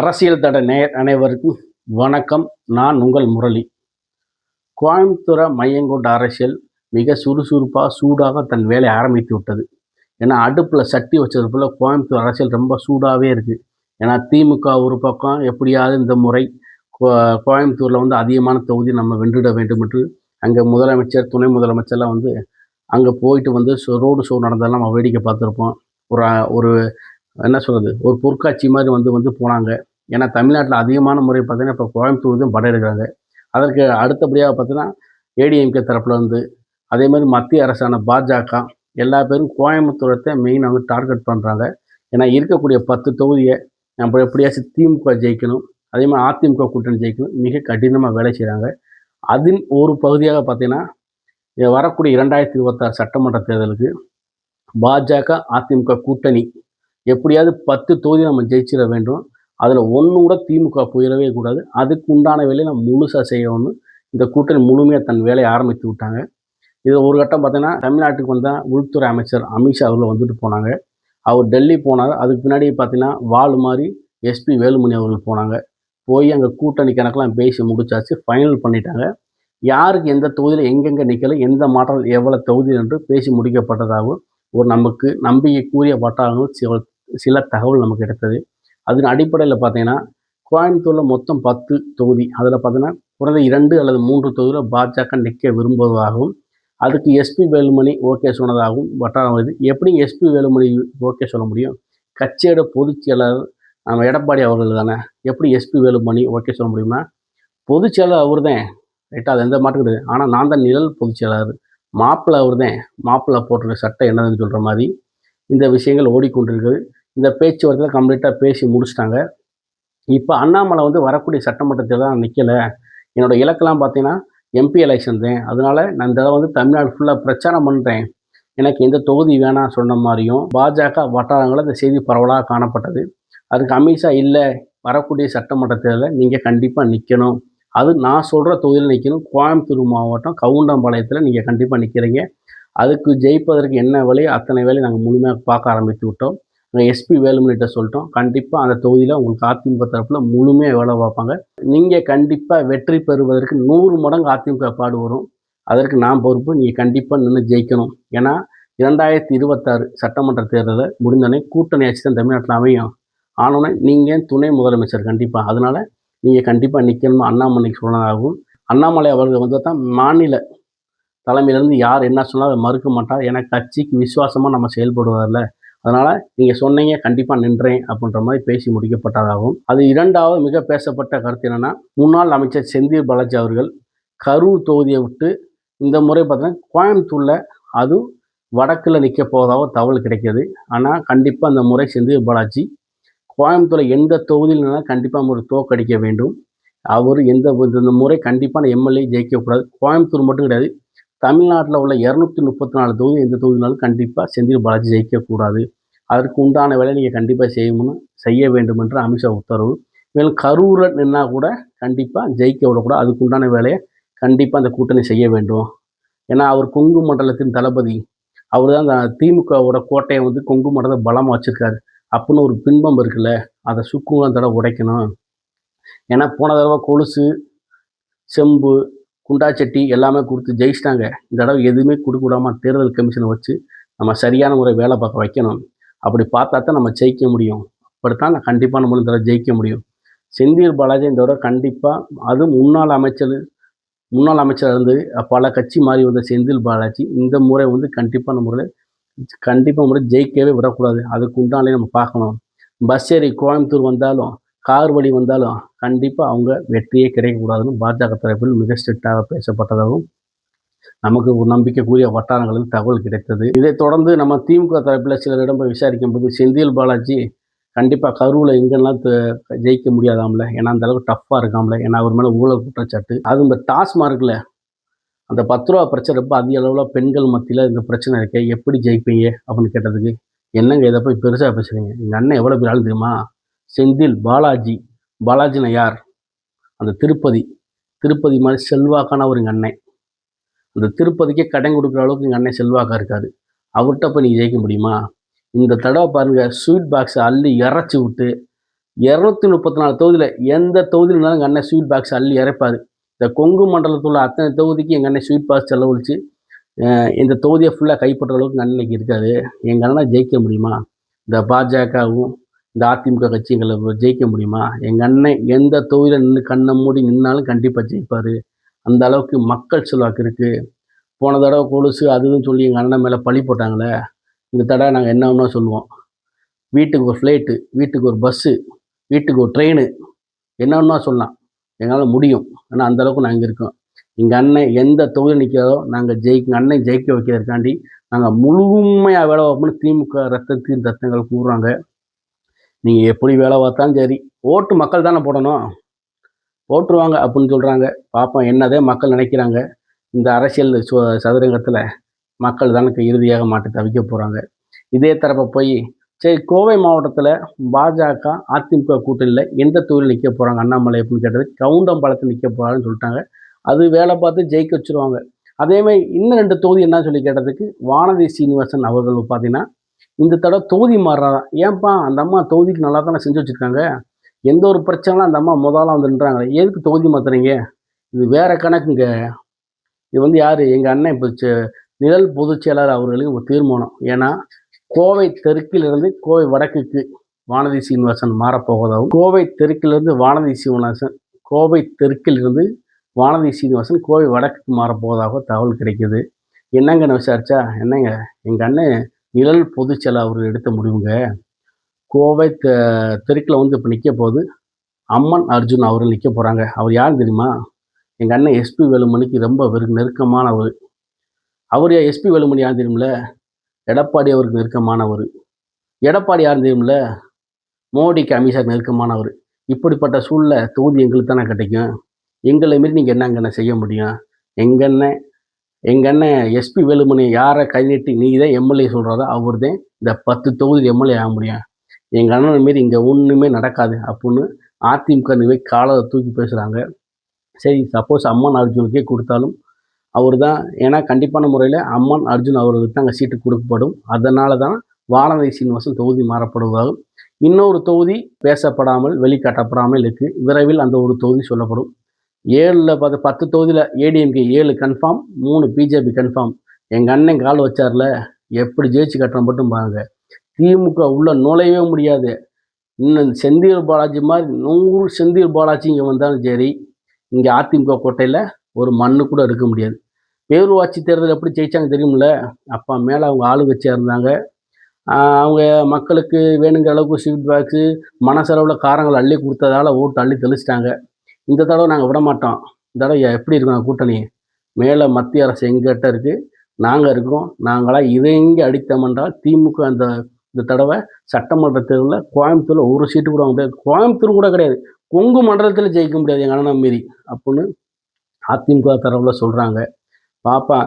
அரசியல் தட நேர் அனைவருக்கும் வணக்கம். நான் உங்கள் முரளி. கோயம்புத்தூரை மையங்கொண்ட அரசியல் மிக சுறுசுறுப்பாக சூடாக தன் வேலையை ஆரம்பித்து விட்டது. ஏன்னா அடுப்பில் சட்டி வச்சது போல் கோயம்புத்தூர் அரசியல் ரொம்ப சூடாகவே இருக்குது ஏன்னா திமுக ஒரு பக்கம் எப்படியாவது இந்த முறை கோ- கோயம்புத்தூரில் வந்து அதிகமான தொகுதி நம்ம வென்றுட வேண்டும் என்று அங்கே முதலமைச்சர் துணை முதலமைச்சர்லாம் வந்து அங்கே போயிட்டு வந்து ரோடு ஷோ நடந்ததெல்லாம் நம்ம வேடிக்கை பார்த்துருப்போம். ஒரு ஒரு என்ன சொல்கிறது ஒரு பொற்காட்சி மாதிரி வந்து வந்து போனாங்க. ஏன்னா தமிழ்நாட்டில் அதிகமான முறை பார்த்தீங்கன்னா இப்போ கோயம்புத்தூர் தான் படம் எடுக்கிறாங்க. அதற்கு அடுத்தபடியாக பார்த்தீங்கன்னா ஏடிஎம்கே தரப்புல வந்து அதே மாதிரி மத்திய அரசான பாஜக எல்லா பேரும் கோயம்புத்தூரத்தை மெயினாக வந்து டார்கெட் பண்ணுறாங்க ஏன்னா இருக்கக்கூடிய பத்து தொகுதியை நம்ம எப்படியாச்சும் திமுக ஜெயிக்கணும் அதே மாதிரி அதிமுக கூட்டணி ஜெயிக்கணும் மிக கடினமாக வேலை செய்கிறாங்க அதில் ஒரு பகுதியாக பார்த்தீங்கன்னா வரக்கூடிய இரண்டாயிரத்தி இருபத்தாறு சட்டமன்ற தேர்தலுக்கு பாஜக அதிமுக கூட்டணி எப்படியாவது பத்து தொகுதி நம்ம ஜெயிச்சிட வேண்டும். அதில் ஒன்று கூட திமுக போயிடவே கூடாது. அதுக்கு உண்டான வேலையை நம்ம முழுசாக செய்யணும்னு இந்த கூட்டணி முழுமையாக தன் வேலையை ஆரம்பித்து விட்டாங்க. இது ஒரு கட்டம் பார்த்தீங்கன்னா தமிழ்நாட்டுக்கு வந்த உள்துறை அமைச்சர் அமித்ஷா அவர்கள் வந்துட்டு போனாங்க. அவர் டெல்லி போனார். அதுக்கு பின்னாடி பார்த்தீங்கன்னா வாள் மாதிரி எஸ்பி வேலுமணி அவர்கள் போனாங்க. போய் அங்கே கூட்டணி கணக்கெல்லாம் பேசி முடிச்சாச்சு. ஃபைனல் பண்ணிட்டாங்க. யாருக்கு எந்த தொகுதியில் எங்கெங்கே நிற்கல எந்த மாற்றம் எவ்வளோ தொகுதி என்று பேசி முடிக்கப்பட்டதாகவும் ஒரு நமக்கு நம்பிக்கைக்குரிய வட்டாரங்கள் சில சில தகவல் நமக்கு கிடைத்தது. அதன் அடிப்படையில் பார்த்தீங்கன்னா கோயம்புத்தூரில் மொத்தம் பத்து தொகுதி. அதில் பார்த்தீங்கன்னா குறைந்த இரண்டு அல்லது மூன்று தொகுதியில் பாஜக நிற்க விரும்புவதாகவும் அதுக்கு எஸ்பி வேலுமணி ஓகே சொன்னதாகவும் வட்டாரம் வருது. எப்படி எஸ்பி வேலுமணி ஓகே சொல்ல முடியும்? கட்சியோட பொதுச் செயலாளர் நம்ம எடப்பாடி அவர்கள் தானே. எப்படி எஸ்பி வேலுமணி ஓகே சொல்ல முடியும்னா பொதுச் செயலாளர் அவர் தான் ரைட்டா? அது எந்த மாற்றம் கிடையாது. ஆனால் நான் தான் நிழல் பொதுச் செயலாளர். மாப்பிள்ளை அவர் தான் மாப்பிள்ளை போட்டிருக்க சட்டம் என்னதுன்னு சொல்கிற மாதிரி இந்த விஷயங்கள் ஓடிக்கொண்டிருக்குது. இந்த பேச்சுவார்த்தையில் கம்ப்ளீட்டாக பேசி முடிச்சிட்டாங்க. இப்போ அண்ணாமலை வந்து வரக்கூடிய சட்டமன்றத்தில் தான் நிற்கலை என்னோட இலக்கெல்லாம் பார்த்தீங்கன்னா எம்பி எலெக்ஷன் தான் அதனால நான் இந்த தடவை வந்து தமிழ்நாடு ஃபுல்லாக பிரச்சாரம் பண்ணுறேன் எனக்கு எந்த தொகுதி வேணாம் சொன்ன மாதிரியும் பாஜக வட்டாரங்களில் இந்த செய்தி பரவலாக காணப்பட்டது. அதுக்கு அமித்ஷா இல்லை வரக்கூடிய சட்டமன்ற தேர்தலில் நீங்கள் கண்டிப்பாக நிற்கணும் அது நான் சொல்கிற தொகுதியில் நிற்கணும் கோயம்புத்தூர் மாவட்டம் கவுண்டம்பாளையத்தில் நீங்கள் கண்டிப்பாக நிற்கிறீங்க அதுக்கு ஜெயிப்பதற்கு என்ன வேலையோ அத்தனை வேலையை நாங்கள் முழுமையாக பார்க்க ஆரம்பித்து விட்டோம். எஸ்பி வேலுமணிகிட்ட சொல்லிட்டோம். கண்டிப்பாக அந்த தொகுதியில் உங்களுக்கு அதிமுக தரப்பில் முழுமையாக வேலை பார்ப்பாங்க. நீங்கள் கண்டிப்பாக வெற்றி பெறுவதற்கு நூறு மடங்கு அதிமுக பாடு வரும். அதற்கு நான் பொறுப்பு நீங்கள் கண்டிப்பாக நின்று ஜெயிக்கணும். ஏன்னா இரண்டாயிரத்தி இருபத்தாறு சட்டமன்ற தேர்தலில் முடிந்தோடனே கூட்டணி ஆட்சி தான் தமிழ்நாட்டில் அமையும். ஆனோடனே நீங்கள் துணை முதலமைச்சர்? கண்டிப்பாக அதனால் நீங்கள் கண்டிப்பாக நிற்கணும் அண்ணாமலைக்கு சொன்னதாகவும் அண்ணாமலை அவர்கள் வந்து தான் மாநில தலைமையிலேருந்து யார் என்ன சொன்னாலும் அதை மறுக்க மாட்டார். ஏன்னா கட்சிக்கு விசுவாசமாக நம்ம செயல்படுவதில்லை அதனால் நீங்கள் சொன்னீங்க கண்டிப்பாக நின்றேன் அப்படின்ற மாதிரி பேசி முடிக்கப்பட்டதாகவும். அது இரண்டாவது மிக பேசப்பட்ட கருத்து என்னென்னா முன்னாள் அமைச்சர் செந்தில் பாலாஜி அவர்கள் கரூர் தொகுதியை விட்டு இந்த முறை பார்த்தீங்கன்னா கோயம்புத்தூரில் அது வடக்கில் நிற்க போவதாக தகவல் கிடைக்கிது ஆனால் கண்டிப்பாக அந்த முறை செந்தில் பாலாஜி கோயம்புத்தூரில் எந்த தொகுதியில் கண்டிப்பாக ஒரு தோக்கடிக்க வேண்டும். அவர் எந்த இந்த முறை கண்டிப்பான எம்எல்ஏ ஜெயிக்கக்கூடாது கோயம்புத்தூர் மட்டும் கிடையாது தமிழ்நாட்டில் உள்ள இரநூத்தி முப்பத்தி நாலு தொகுதி எந்த தொகுதினாலும் கண்டிப்பாக செந்தில் பாலாஜி ஜெயிக்கக்கூடாது. அதற்கு உண்டான வேலையை நீங்கள் கண்டிப்பாக செய்யணும்னு செய்ய வேண்டும் என்று அமித்ஷா உத்தரவு. மேலும் கரூரில் நின்னா கூட கண்டிப்பாக ஜெயிக்க விடக்கூடாது. அதுக்கு உண்டான வேலையை கண்டிப்பாக அந்த கூட்டணி செய்ய வேண்டும். ஏன்னா அவர் கொங்கு மண்டலத்தின் தளபதி. அவர் தான் அந்த திமுகவோட கோட்டையை வந்து கொங்கு மண்டலத்தை பலமாக வச்சுருக்காரு. அப்படின்னு ஒரு பின்பம் இருக்குல்ல அதை சுக்குலாம் தடவை உடைக்கணும். ஏன்னா போன தடவை கொலுசு செம்பு குண்டாச்சட்டி எல்லாமே கொடுத்து ஜெயிச்சிட்டாங்க. இந்த தடவை எதுவுமே கொடுக்க தேர்தல் கமிஷனை வச்சு நம்ம சரியான முறை வேலை பார்க்க வைக்கணும். அப்படி பார்த்தா தான் நம்ம ஜெயிக்க முடியும். அப்படித்தான் நான் கண்டிப்பாக நம்ம இந்த தடவை ஜெயிக்க முடியும். செந்தீர் பாலாஜி இந்த தடவை கண்டிப்பாக அதுவும் முன்னாள் அமைச்சர் முன்னாள் அமைச்சர் இருந்து பல கட்சி மாறி வந்த செந்தில் பாலாஜி இந்த முறை வந்து கண்டிப்பான முறையில் கண்டிப்பாக முறை ஜெயிக்கவே விடக்கூடாது. அதுக்கு உண்டானே நம்ம பார்க்கணும். பஸ் ஏறி கோயம்புத்தூர் வந்தாலும் கார் வழி வந்தாலும் கண்டிப்பாக அவங்க வெற்றியே கிடைக்கக்கூடாதுன்னு பாஜக தரப்பில் மிக ஸ்ட்ரிக்டாக பேசப்பட்டதாகவும் நமக்கு ஒரு நம்பிக்கைக்குரிய வட்டாரங்களில் தகவல் கிடைத்தது. இதைத் தொடர்ந்து நம்ம திமுக தரப்பில் சிலரிடம் போய் விசாரிக்கும் போது செந்தில் பாலாஜி கண்டிப்பாக கருவில் எங்கெல்லாம் ஜெயிக்க முடியாதாம்ல? ஏன்னா அந்த அளவுக்கு டஃப்பாக இருக்காம்ல? ஏன்னா அவர் மேலே ஊழல் குற்றச்சாட்டு. அது இந்த டாஸ்மார்க்கில் அந்த பத்து ரூபா பிரச்சனை ரொம்ப அதிக அளவில் பெண்கள் மத்தியில் இந்த பிரச்சனை இருக்கே எப்படி ஜெயிப்பீங்க அப்படின்னு கேட்டதுக்கு என்னங்க இதை போய் பெருசாக பேசுறீங்க? எங்கள் அண்ணன் எவ்வளோ பேர் ஆள் தெரியுமா? செந்தில் பாலாஜி பாலாஜினா யார்? அந்த திருப்பதி. திருப்பதி மாதிரி செல்வாக்கான ஒரு எங்கள் அண்ணன். அந்த திருப்பதிக்கே கடன் கொடுக்குற அளவுக்கு எங்கள் அண்ணன் செல்வாக்காக இருக்காது அவர்கிட்ட போய் நீங்கள் ஜெயிக்க முடியுமா? இந்த தடவை பாருங்கள் ஸ்வீட் பாக்ஸை அள்ளி இறச்சி விட்டு இரநூத்தி முப்பத்தி நாலு தொகுதியில் எந்த தொகுதியில் இருந்தாலும் எங்கள் அண்ணன் ஸ்வீட் பாக்ஸ் அள்ளி இறப்பாரு. இந்த கொங்கு மண்டலத்தில் உள்ள அத்தனை தொகுதிக்கு எங்கள் அண்ணன் ஸ்வீட் பாக்ஸ் செலவழிச்சு இந்த தொகுதியை ஃபுல்லாக கைப்பற்ற அளவுக்கு எங்கள் இருக்காது எங்கள் அண்ணனை ஜெயிக்க முடியுமா? இந்த பாஜகவும் இந்த அதிமுக கட்சிகளை ஜெயிக்க முடியுமா? எங்கள் அண்ணன் எந்த தொகுதியில் நின்று கண்ணை மூடி நின்னாலும் கண்டிப்பாக ஜெயிப்பார். அந்த அளவுக்கு மக்கள் செல்வாக்கு இருக்குது போன தடவை கொலுசு அதுன்னு சொல்லி எங்கள் அண்ணன் மேலே பழி போட்டாங்களே இந்த தடவை நாங்கள் என்ன ஒன்றா சொல்லுவோம். வீட்டுக்கு ஒரு ஃப்ளைட்டு வீட்டுக்கு ஒரு பஸ்ஸு வீட்டுக்கு ஒரு ட்ரெயின் என்ன ஒன்றா சொல்லலாம். எங்களால் முடியும். ஆனால் அந்த அளவுக்கு நாங்கள் இருக்கோம். எங்கள் அண்ணன் எந்த தொகுதியில் நிற்கிறதோ நாங்கள் ஜெயிக்க அண்ணன் ஜெயிக்க வைக்கிறதுக்காண்டி நாங்கள் முழுமையாக வேலை வைப்போம்னு திமுக ரத்தத்தின் ரத்தங்கள் கூறுறாங்க. நீங்கள் எப்படி வேலை பார்த்தாலும் சரி ஓட்டு மக்கள் தானே போடணும். போட்டுருவாங்க அப்படின்னு சொல்கிறாங்க பார்ப்போம் என்னதே மக்கள் நினைக்கிறாங்க. இந்த அரசியல் சு சதுரங்கத்தில் மக்கள் தானே இறுதியாக மாட்டு தவிக்க போகிறாங்க இதே தரப்பை போய் சரி கோவை மாவட்டத்தில் பாஜக அதிமுக கூட்டணியில் எந்த தொழில் நிற்க போகிறாங்க அண்ணாமலை அப்படின்னு கேட்டது கவுண்டம்பாளையத்தில் நிற்க போகிறாங்கன்னு சொல்லிட்டாங்க. அது வேலை பார்த்து ஜெயிக்க வச்சுருவாங்க. அதேமாதிரி இன்னும் ரெண்டு தொகுதி என்ன சொல்லி கேட்டதுக்கு வானதி சீனிவாசன் அவர்கள் பார்த்தீங்கன்னா இந்த தடவை தொகுதி மாறுறாராம் ஏன்பா அந்த அம்மா தொகுதிக்கு நல்லா தானே செஞ்சு வச்சுருக்காங்க? எந்த ஒரு பிரச்சனைலாம் அந்த அம்மா முதல்ல வந்து நின்றாங்களே. எதுக்கு தொகுதி மாத்துறீங்க? இது வேற கணக்குங்க. இது வந்து யார்? எங்கள் அண்ணன் இப்போ செ- நிழல் பொதுச் செயலாளர் அவர்களுக்கு ஒரு தீர்மானம். ஏன்னா கோவை தெற்கிலிருந்து கோவை வடக்குக்கு வானதி சீனிவாசன் மாறப்போவதாகவும் கோவை தெற்கிலிருந்து வானதி சீனிவாசன் கோவை தெற்கிலிருந்து வானதி சீனிவாசன் கோவை வடக்குக்கு மாறப்போவதாக தகவல் கிடைக்கிது. என்னங்க நான் விசாரிச்சா? என்னங்க? எங்கள் அண்ணன் நிழல் பொதுச் அவர்கள் எடுத்த முடிவுங்க. கோவை தெ வந்து இப்போ நிற்க போகுது. அம்மன் அர்ஜுன் அவர்கள் நிற்க போகிறாங்க அவர் யார் தெரியுமா? எங்கள் அண்ணன் எஸ்பி வேலுமணிக்கு ரொம்ப வெறு நெருக்கமானவர். அவர் எஸ்பி வேலுமணி யார் தெரியுமில்ல? எடப்பாடி அவருக்கு நெருக்கமானவர். எடப்பாடி யார் தெரியுமில்ல? மோடிக்கு அமித்ஷா நெருக்கமானவர். இப்படிப்பட்ட சூழ்நிலை தொகுதி எங்களுக்கு தானே கிடைக்கும். எங்களை மாரி நீங்கள் என்னங்க செய்ய முடியும்? எங்கள் எங்கள் அண்ணன் எஸ்பி வேலுமணி யாரை கை நீட்டி நீ தான் எம்எல்ஏ சொல்கிறதோ அவர் தான் இந்த பத்து தொகுதி எம்எல்ஏ ஆக முடியும். எங்கள் அண்ணன் மீது இங்கே ஒன்றுமே நடக்காது அப்படின்னு அதிமுக நிலை காலை தூக்கி பேசுகிறாங்க சரி சப்போஸ் அம்மன் அர்ஜுனுக்கே கொடுத்தாலும் அவர் தான் ஏன்னா கண்டிப்பான முறையில் அம்மன் அர்ஜுன் அவர்களுக்கு தான் அங்கே சீட்டு கொடுக்கப்படும். அதனால தான் வானதி சீனிவாசன் தொகுதி மாறப்படுவதாகும். இன்னொரு தொகுதி பேசப்படாமல் வெளிக்காட்டப்படாமல் இருக்குது விரைவில் அந்த ஒரு தொகுதி சொல்லப்படும். ஏழில் பார்த்து பத்து தொகுதியில் ஏடிஎம்கே ஏழு கன்ஃபார்ம் மூணு பிஜேபி கன்ஃபார்ம் எங்கள் அண்ணன் கால் வச்சார்ல எப்படி ஜெயிச்சு கட்டுறோம் மட்டும் பாருங்க. திமுக உள்ளே நுழையவே முடியாது. இன்னும் செந்தில் பாலாஜி மாதிரி நூறு செந்தில் பாலாஜி இங்கே வந்தாலும் சரி இங்கே அதிமுக கோட்டையில் ஒரு மண்ணு கூட இருக்க முடியாது. பேரூராட்சி தேர்தல் எப்படி ஜெயிச்சாங்க தெரியுமில்ல? அப்பா மேலே அவங்க ஆளுங்கட்சியாக இருந்தாங்க. அவங்க மக்களுக்கு வேணுங்கிற அளவுக்கு ஸ்வீட் பாக்ஸு மனசளவில் காரங்கள் அள்ளி கொடுத்ததால ஓட்டு அள்ளி தெளிச்சிட்டாங்க. இந்த தடவை நாங்கள் விட மாட்டோம் இந்த தடவை எப்படி இருக்கணும் கூட்டணி? மேலே மத்திய அரசு எங்கிட்ட இருக்குது நாங்கள் இருக்கோம் நாங்களாம் இறங்கி அடித்தோம்ன்றால் திமுக அந்த இந்த தடவை சட்டமன்ற தேர்தலில் கோயம்புத்தூரில் ஒரு சீட்டு கூட முடியாது. கோயம்புத்தூர் கூட கிடையாது. கொங்கு மண்டலத்தில் ஜெயிக்க முடியாது எங்கள் அண்ணன் மீறி. அப்படின்னு அதிமுக தரவில் சொல்கிறாங்க பாப்பா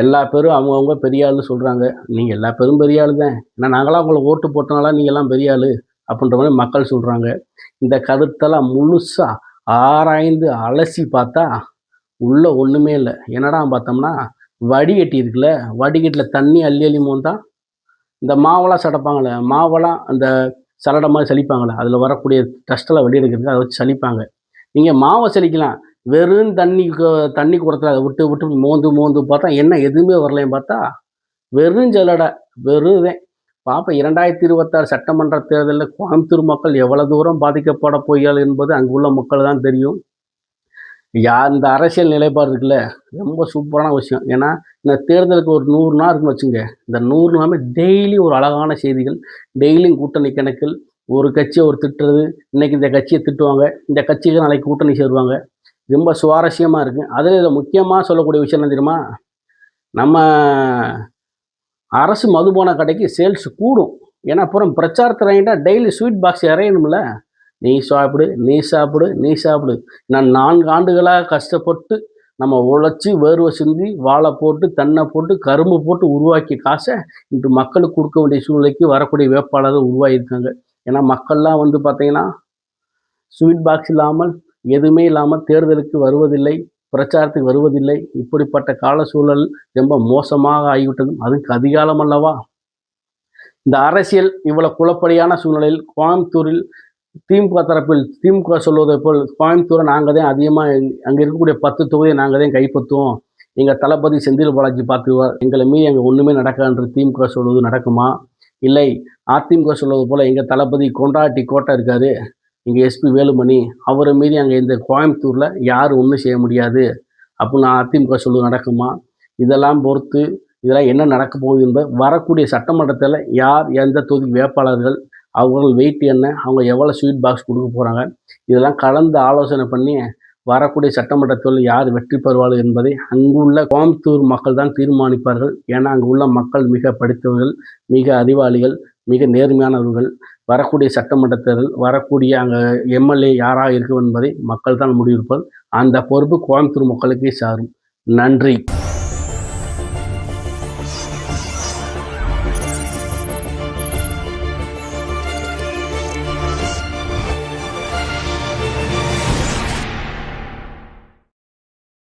எல்லா பேரும் அவங்கவுங்க பெரிய ஆளுன்னு சொல்கிறாங்க நீங்கள் எல்லா பேரும் பெரிய ஆளு தான் ஏன்னா நாங்களாம் உங்களை ஓட்டு போட்டனால நீங்கள் எல்லாம் பெரிய ஆள் அப்படின்ற மாதிரி மக்கள் சொல்கிறாங்க இந்த கருத்தெல்லாம் முழுசாக ஆராய்ந்து அலசி பார்த்தா உள்ள ஒன்றுமே இல்லை. என்னடா பார்த்தோம்னா வடிகட்டி இருக்குல்ல வடிகட்டில் தண்ணி அள்ளி அள்ளி மோந்தா இந்த மாவெல்லாம் சடைப்பாங்களே மாவெல்லாம் அந்த சலடை மாதிரி சலிப்பாங்களே அதில் வரக்கூடிய டஸ்ட்டெல்லாம் வெளியெடுக்கிறதுக்கு அதை வச்சு சலிப்பாங்க. நீங்கள் மாவை சலிக்கலாம். வெறும் தண்ணி தண்ணி குடத்தில் அதை விட்டு விட்டு மோந்து மோந்து பார்த்தா என்ன எதுவுமே வரலைன்னு பார்த்தா வெறும் சலடை வெறும் இதே. பார்ப்போம் இரண்டாயிரத்தி இருபத்தாறு சட்டமன்ற தேர்தலில் கோயம்புத்தூர் மக்கள் எவ்வளோ தூரம் பாதிக்கப்பட போகிறார்கள் என்பது அங்குள்ள மக்கள் தான் தெரியும். யார் இந்த அரசியல் நிலைப்பாடு இருக்குல்ல ரொம்ப சூப்பரான விஷயம். ஏன்னா இந்த தேர்தலுக்கு ஒரு நூறு நாள் இருக்குன்னு வச்சுங்க இந்த நூறு நாளுமே டெய்லி ஒரு அழகான செய்திகள் டெய்லியும் கூட்டணி கணக்கில் ஒரு கட்சியை ஒரு திட்டுறது இன்னைக்கு இந்த கட்சியை திட்டுவாங்க இந்த கட்சிக்கு நாளைக்கு கூட்டணி சேருவாங்க. ரொம்ப சுவாரஸ்யமாக இருக்குது அதில் இதில் முக்கியமாக சொல்லக்கூடிய விஷயம் என்ன தெரியுமா? நம்ம அரசு மதுபான கடைக்கு சேல்ஸ் கூடும். ஏன்னா அப்புறம் பிரச்சாரத்தை இறங்கிட்டா டெய்லி ஸ்வீட் பாக்ஸ் இறையணும்ல நீ சாப்பிடு நீ சாப்பிடு நீ சாப்பிடு. நான் நான்கு ஆண்டுகளாக கஷ்டப்பட்டு நம்ம உழைச்சி வேர்வை சிந்தி வாழை போட்டு தென்னை போட்டு கரும்பு போட்டு உருவாக்கிய காசை இன்று மக்களுக்கு கொடுக்க வேண்டிய சூழ்நிலைக்கு வரக்கூடிய வேட்பாளர்கள் உருவாகியிருக்காங்க. ஏன்னா மக்கள்லாம் வந்து பார்த்திங்கன்னா ஸ்வீட் பாக்ஸ் இல்லாமல் எதுவுமே இல்லாமல் தேர்தலுக்கு வருவதில்லை. பிரச்சாரத்துக்கு வருவதில்லை. இப்படிப்பட்ட கால சூழல் ரொம்ப மோசமாக ஆகிவிட்டதும் அதுக்கு அதிகாலம் அல்லவா? இந்த அரசியல் இவ்வளவு குழப்படியான சூழ்நிலையில் கோயம்புத்தூரில் திமுக தரப்பில் திமுக சொல்வதை போல் கோயம்புத்தூரை நாங்கள் தான் அதிகமாக அங்கே இருக்கக்கூடிய பத்து தொகுதியை நாங்கள் தான் கைப்பற்றுவோம். எங்கள் தளபதி செந்தில் பாலாஜி பார்த்துக்குவார் எங்களை மீறி அங்கே ஒன்றுமே நடக்காது திமுக சொல்வது நடக்குமா? இல்லை அதிமுக சொல்வது போல் எங்கள் தளபதி கொண்டாட்டி கோட்டை இருக்காரு. இங்கே எஸ்பி வேலுமணி அவரை மீறி அங்கே இந்த கோயம்புத்தூரில் யாரும் ஒன்றும் செய்ய முடியாது அப்படின்னு அதிமுக சொல்லுவது நடக்குமா? இதெல்லாம் பொறுத்து இதெல்லாம் என்ன நடக்க போகுது என்பது வரக்கூடிய சட்டமன்றத்தில் யார் எந்த தொகுதி வேட்பாளர்கள் அவர்கள் வெயிட் என்ன அவங்க எவ்வளோ ஸ்வீட் பாக்ஸ் கொடுக்க போகிறாங்க இதெல்லாம் கலந்து ஆலோசனை பண்ணி வரக்கூடிய சட்டமன்றத்தில் யார் வெற்றி பெறுவார்கள் என்பதை அங்குள்ள கோயம்புத்தூர் மக்கள் தான் தீர்மானிப்பார்கள். ஏன்னா அங்கு உள்ள மக்கள் மிக படித்தவர்கள் மிக அறிவாளிகள் மிக நேர்மையானவர்கள். வரக்கூடிய சட்டமன்ற தேர்தல் வரக்கூடிய அங்கே எம்எல்ஏ யாராக இருக்கும் என்பதை மக்கள் தான் முடிவெடுப்பார் அந்த பொறுப்பு கோயம்புத்தூர் மக்களுக்கே சாரும். நன்றி.